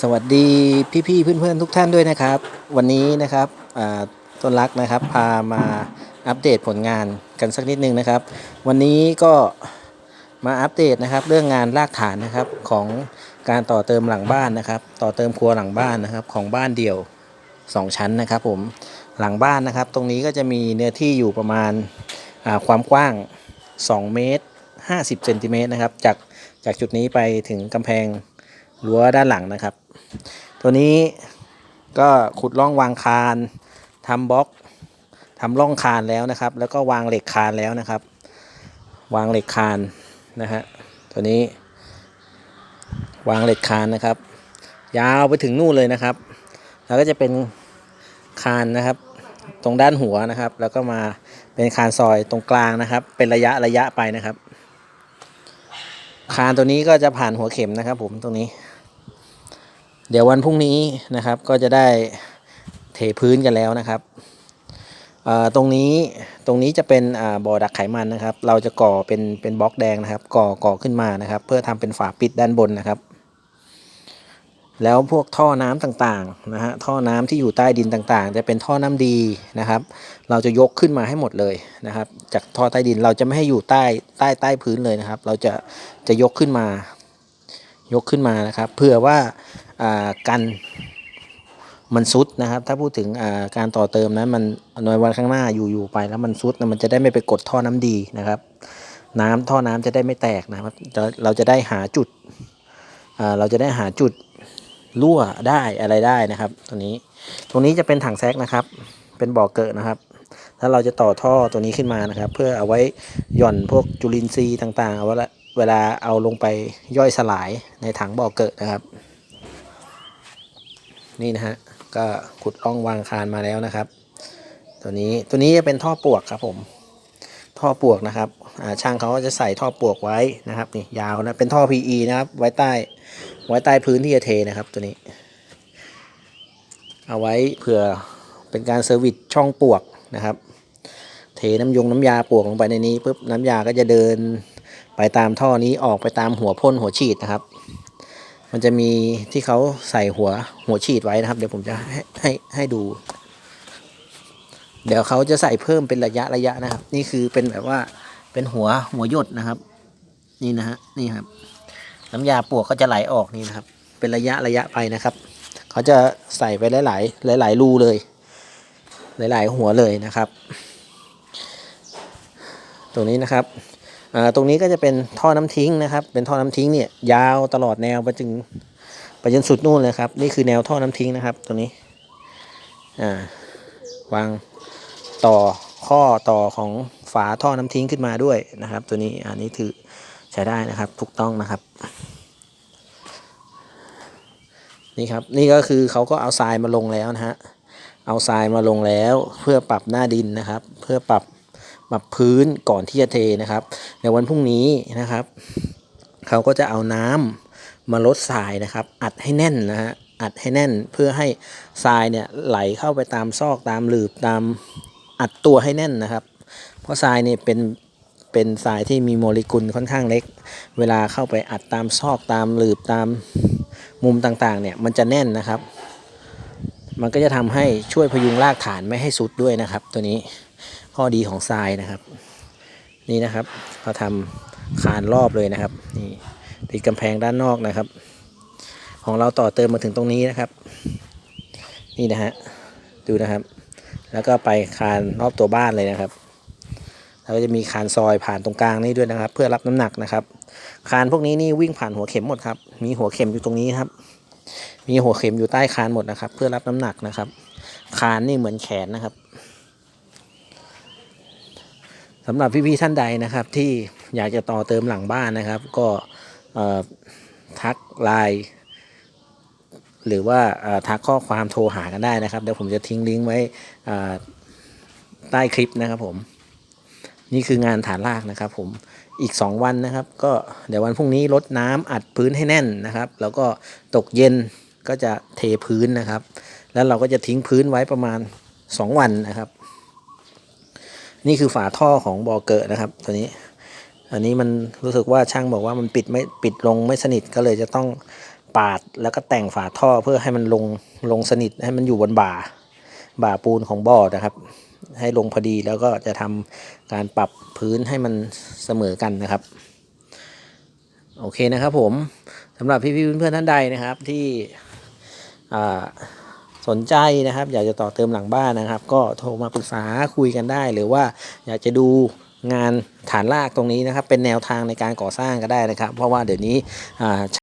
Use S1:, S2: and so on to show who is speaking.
S1: สวัสดีพี่ๆเพื่อนๆทุกท่านด้วยนะครับ วันนี้นะครับต้นรักนะครับพามาอัปเดตผลงานกันสักนิดนึงนะครับ วันนี้ก็มาอัปเดตนะครับ เรื่องงานรากฐานนะครับของการต่อเติมหลังบ้านนะครับ ต่อเติมครัวหลังบ้านนะครับ ของบ้านเดี่ยว 2 ชั้นนะครับ ผมหลังบ้านนะครับ ตรงนี้ก็จะมีเนื้อที่อยู่ประมาณาความกว้าง 2 เมตร 50เซนติเมตรนะครับจากจากจุดนี้ไปถึงกำแพง รั้วด้านหลังนะครับ ตัวนี้ก็ขุดร่องวางคานทำบล็อกทำร่องคานแล้วนะครับ แล้วก็วางเหล็กคานแล้วนะครับ วางเหล็กคานนะฮะตัวนี้ วางเหล็กคานนะครับ ยาวไปถึงนู่นเลยนะครับ แล้วก็จะเป็นคานนะครับ ตรงด้านหัวนะครับ แล้วก็มาเป็นคานซอยตรงกลางนะครับ เป็นระยะระยะไปนะครับ คานตัวนี้ก็จะผ่านหัวเข็มนะครับ ผมตรงนี้ เดี๋ยววันพรุ่งนี้นะครับก็จะได้เทพื้นกันแล้วนะครับตรงนี้ตรงนี้จะเป็นบ่อดักไขมันนะครับ เราจะก่อเป็นเป็นบล็อกแดงนะครับ ก่อก่อขึ้นมานะครับ เพื่อทำเป็นฝาปิดด้านบนนะครับ แล้วพวกท่อน้ำต่างๆนะฮะท่อน้ำที่อยู่ใต้ดินต่างๆ จะเป็นท่อน้ำดีนะครับ เราจะยกขึ้นมาให้หมดเลยนะครับ จากท่อใต้ดินเราจะไม่ให้อยู่ใต้ใต้ใต้พื้นเลยนะครับ เราจะจะยกขึ้นมา ยกขึ้นมานะครับ เพื่อว่า กันมันซุดนะครับ ถ้าพูดถึงการต่อเติมนั้นมันในวันข้างหน้าอยู่อยู่ไปแล้วมันซุดมันจะได้ไม่ไปกดท่อน้ำดีนะครับ น้ำท่อน้ำจะได้ไม่แตกนะครับเราเราจะได้หาจุดเราจะได้หาจุดรั่วได้อะไรได้นะครับตรงนี้ ตรงนี้จะเป็นถังแซกนะครับ เป็นบ่อเกิดนะครับถ้าเราจะต่อท่อตัวนี้ขึ้นมานะครับ เพื่อเอาไว้หย่อนพวกจุลินทรีย์ต่างๆเอาไว้ละเวลาเอาลงไปย่อยสลายในถังบ่อเกิดนะครับ นี่นะฮะก็ขุดร่องวางคานมาแล้วนะครับ ตัวนี้ตัวนี้จะเป็นท่อปวกครับผม ท่อปวกนะครับอ่าช่างเขาก็จะใส่ท่อปวกไว้นะครับนี่ยาวนะเป็นท่อ PE นะครับไว้ใต้ไว้ใต้พื้นที่จะเทนะครับตัวนี้ เอาไว้เผื่อเป็นการเซอร์วิสช่องปวกนะครับ เทน้ำยงน้ำยาปวกลงไปในนี้ปุ๊บน้ำยาก็จะเดินไปตามท่อนี้ออกไปตามหัวพ่นหัวฉีดนะครับ มันจะมีที่เขาใส่หัวหัวฉีดไว้นะครับ เดี๋ยวผมจะให้ให้ให้ดู เดี๋ยวเขาจะใส่เพิ่มเป็นระยะระยะนะครับ นี่คือเป็นแบบว่าเป็นหัวหัวยดนะครับ นี่นะฮะนี่ครับ น้ำยาปวกก็จะไหลออกนี่นะครับ เป็นระยะระยะไปนะครับ เขาจะใส่ไปหลาย ๆ หลาย ๆ รูเลย หลาย ๆ หัวเลยนะครับ ตรงนี้นะครับ ตรงนี้ก็จะเป็นท่อน้ำทิ้งนะครับ เป็นท่อน้ำทิ้งเนี่ยยาวตลอดแนวไปถึงไปจนสุดนู่นเลยครับ นี่คือแนวท่อน้ำทิ้งนะครับ ตรงนี้วางต่อข้อต่อของฝาท่อน้ำทิ้งขึ้นมาด้วยนะครับ ตัวนี้อันนี้ถือใช้ได้นะครับถูกต้องนะครับ นี่ครับนี่ก็คือเขาก็เอาทรายมาลงแล้วนะฮะเอาทรายมาลงแล้วเพื่อปรับหน้าดินนะครับ เพื่อปรับ ปรับพื้นก่อนที่จะเทนะครับ ในวันพรุ่งนี้นะครับ เขาก็จะเอาน้ำมาลดทรายนะครับ อัดให้แน่นนะฮะอัดให้แน่นเพื่อให้ทรายเนี่ยไหลเข้าไปตามซอกตามหลืบตามอัดตัวให้แน่นนะครับ เพราะทรายเนี่ยเป็นเป็นทรายที่มีโมเลกุลค่อนข้างเล็ก เวลาเข้าไปอัดตามซอกตามหลืบตามมุมต่างๆเนี่ยมันจะแน่นนะครับ มันก็จะทำให้ช่วยพยุงรากฐานไม่ให้สุดด้วยนะครับตัวนี้ ข้อดีของทรายนะครับ นี่นะครับเขาทำคานรอบเลยนะครับ นี่ติดกำแพงด้านนอกนะครับ ของเราต่อเติมมาถึงตรงนี้นะครับ นี่นะฮะดูนะครับ แล้วก็ไปคานรอบตัวบ้านเลยนะครับแล้วก็จะมีคานซอยผ่านตรงกลางนี่ด้วยนะครับ เพื่อรับน้ำหนักนะครับ คานพวกนี้นี่วิ่งผ่านหัวเข็มหมดครับมีหัวเข็มอยู่ตรงนี้ครับ มีหัวเข็มอยู่ใต้คานหมดนะครับ เพื่อรับน้ำหนักนะครับ คานนี่เหมือนแขนนะครับ สำหรับพี่ๆท่านใดนะครับ ที่อยากจะต่อเติมหลังบ้านนะครับ ก็ทักไลน์หรือว่าทักข้อความโทรหากันได้นะครับเดี๋ยวผมจะทิ้งลิงก์ไว้ใต้คลิปนะครับผม นี่คืองานฐานรากนะครับ ผมอีก 2 วันนะครับ ก็เดี๋ยววันพรุ่งนี้ลดน้ำอัดพื้นให้แน่นนะครับ แล้วก็ตกเย็นก็จะเทพื้นนะครับ แล้วเราก็จะทิ้งพื้นไว้ประมาณ 2 วันนะครับ นี่คือฝาท่อของบอเกอร์นะครับ ตัวนี้ อันนี้มันรู้สึกว่าช่างบอกว่ามันปิดไม่ปิดลงไม่สนิทก็เลยจะต้องปาดแล้วก็แต่งฝาท่อเพื่อให้มันลงลงสนิทให้มันอยู่บนบ่า บ่าปูนของบ่อนะครับ ให้ลงพอดีแล้วก็จะทำการปรับพื้นให้มันเสมอกันนะครับ โอเคนะครับผมสำหรับพี่ๆเพื่อนๆท่านใดนะครับที่อ่า สนใจนะครับ อยากจะต่อเติมหลังบ้านนะครับ ก็โทรมาปรึกษาคุยกันได้ หรือว่าอยากจะดูงานฐานรากตรงนี้นะครับ เป็นแนวทางในการก่อสร้างก็ได้นะครับ เพราะว่าเดี๋ยวนี้